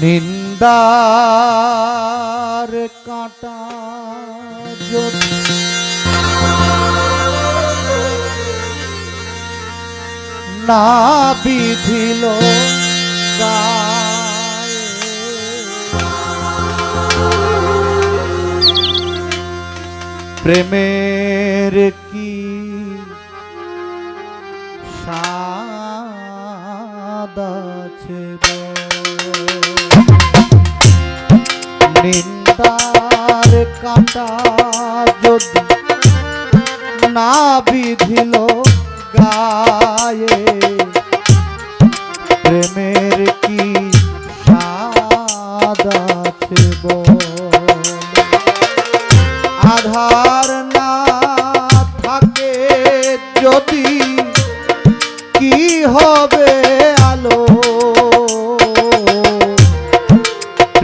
নিন্দার কাঁটা না বিধিল প্রেমের কি নিন্দার কাটা যদি না বিধিল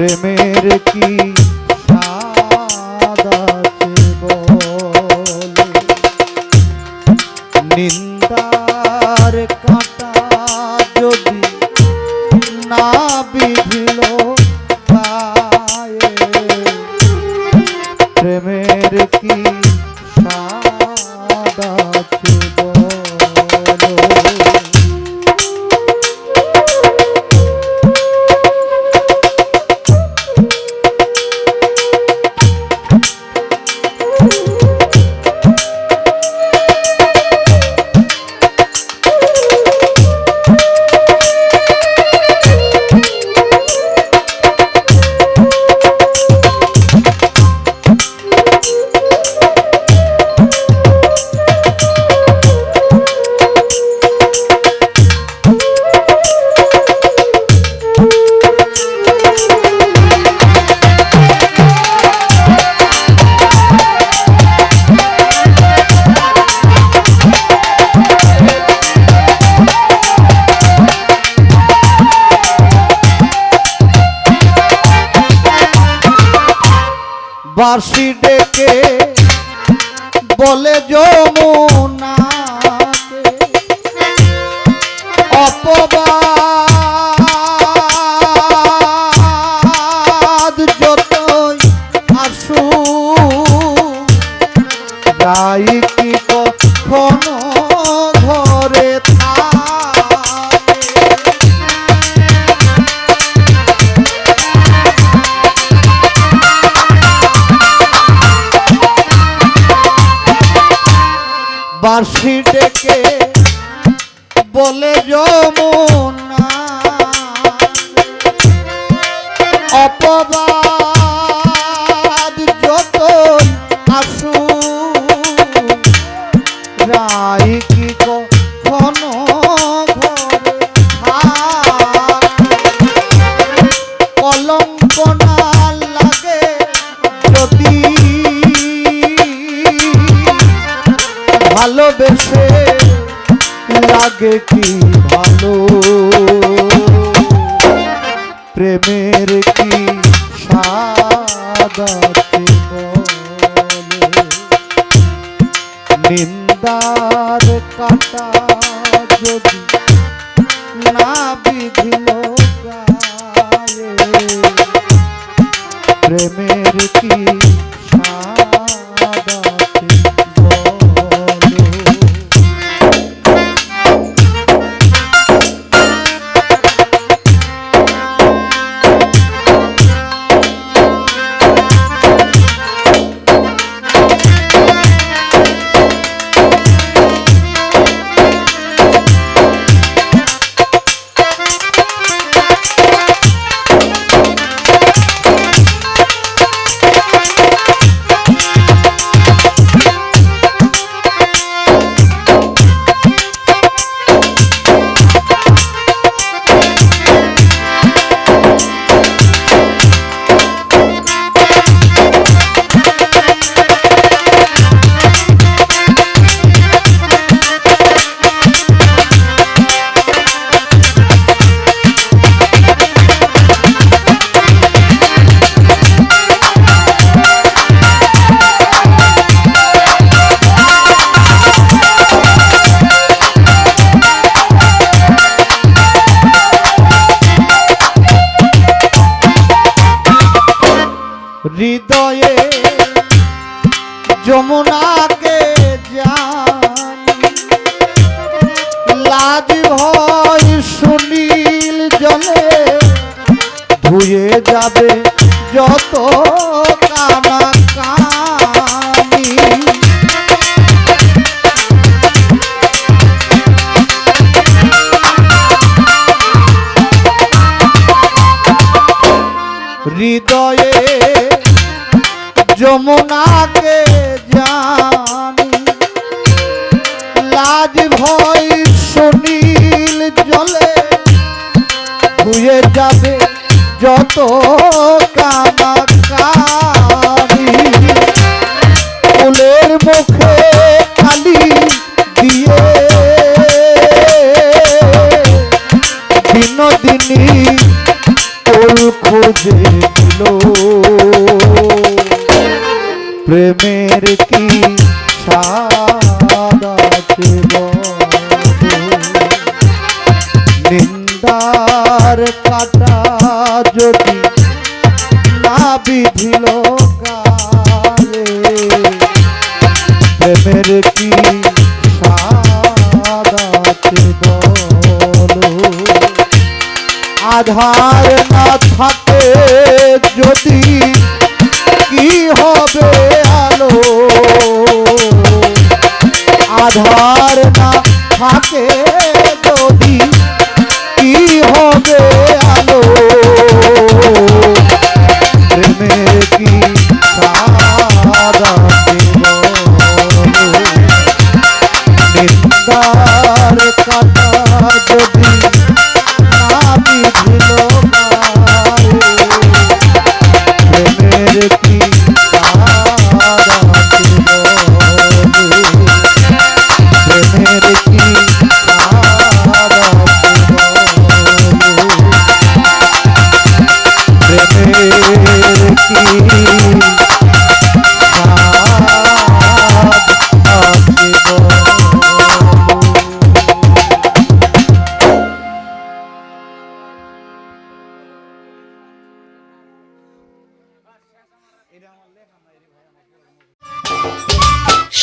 প্রেমের কি বাঁশি ডেকে বলে যমুনাকে অপবাদ যতই আসু যাই কি কখনো ঘরে বাঁশি ডেকে বলে যমুনা অপবাদ যত আসু রায় কি কখনো লাগে কি ভালো? প্রেমের কি নিন্দার কাটা যদি হৃদয়ে যমুনাকে জানি লাজ ভয় সুনীল জলে ধুয়ে যাবে যত কানা কানি। হৃদয়ে যমুনাকে জানি। লাজ ভয় সুনীল জলে ধুয়ে যাবে যত কামাকারি প্রেমের কি সাদা নিন্দার কাটা যদি না বিধিল গায়ে নিন্দার